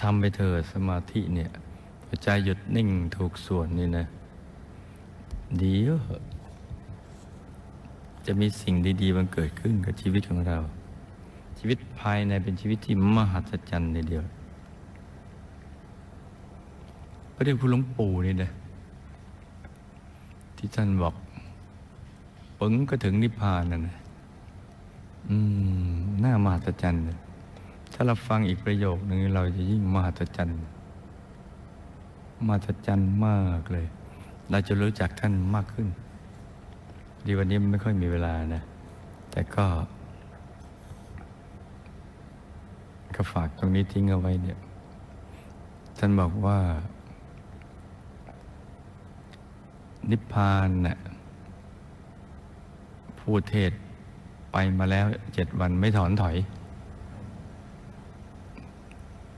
ทำไปเถอะสมาธิเนี่ยใจหยุดนิ่งถูกส่วนนี่นะเดียวจะมีสิ่งดีๆมันเกิดขึ้นกับชีวิตของเรา ชีวิตภายในเป็นชีวิตที่มหัศจรรย์ในเดียวพระเดชคุณหลวงปู่นี่นะที่ท่านบอกปึงก็ถึงนิพพานนั่นนะอืมน่ามหัศจรรย์นะ ถ้าเราฟังอีกประโยคหนึ่งเราจะยิ่งมหัศจรรย์มหัศจรรย์มากเลย เราจะรู้จักท่านมากขึ้น ดีวันนี้ไม่ค่อยมีเวลานะ แต่ก็ ก็ฝากตรงนี้ทิ้งเอาไว้เนี่ย ท่านบอกว่า นิพพานน่ะผู้เทศไปมาแล้วเจ็ดวันไม่ถอนถอย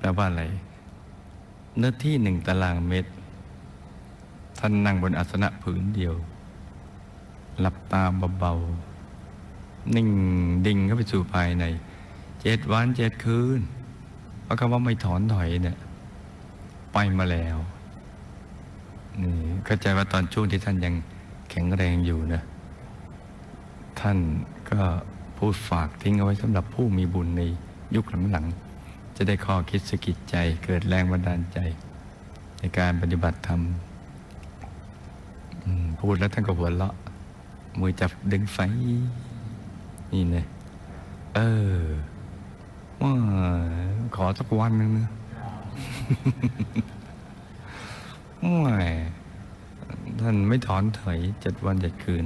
แปลว่าอะไร เนื้อที่หนึ่งตารางเมตร ท่านนั่งบนอาสนะผืนเดียว หลับตาเบาๆ นิ่งดิ่งเข้าไปสู่ภายใน เจ็ดวันเจ็ดคืน เพราะคำว่าไม่ถอนถอยเนี่ย ไปมาแล้วนี่เข้าใจว่าตอนช่วงที่ท่านยังแข็งแรงอยู่นะ ท่านก็พูดฝากทิ้งเอาไว้สำหรับผู้มีบุญในยุคหลังๆ จะได้ข้อคิดสกิดใจ เกิดแรงบันดาลใจ ในการปฏิบัติธรรมพูดแล้วท่านก็หัวเราะมือจับดึงไฟ นี่นะเออว่าขอสักวันหนึ่งนะไม่ท่านไม่ถอนถอยเจ็ดวันเจ็ดคืน